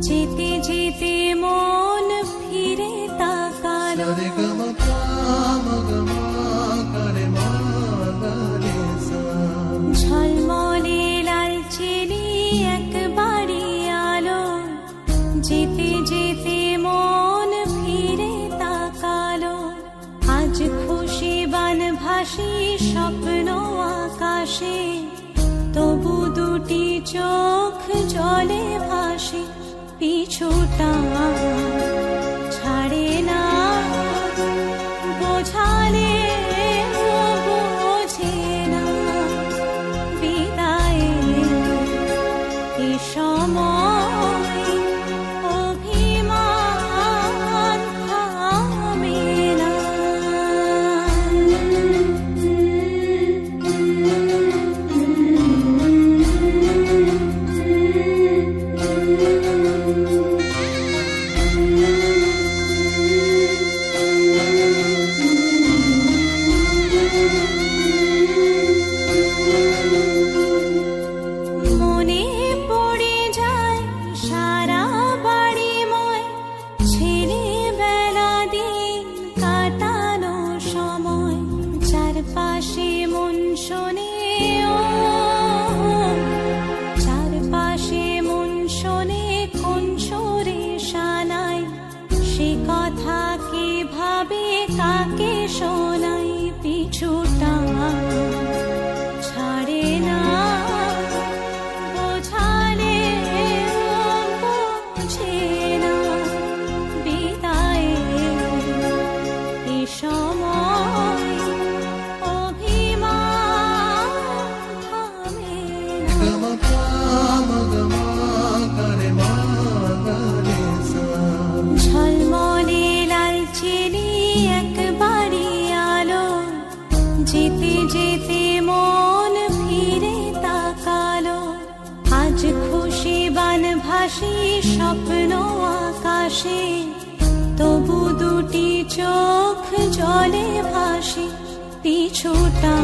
যেতে যেতে মন ফিরে তাকালো। আলো যেতে যেতে মন ফিরে তাকালো। আজ খুশি স্বপ্ন আকাশে। তবু দুটি চোখ জলে ভাসে পিছুটা কথা কি ভাবে কাকে শোনাই আজ খুশি বান ভাসি স্বপ্ন আকাশে। তবু দুটি চোখ জলে ভাসি পিছুটা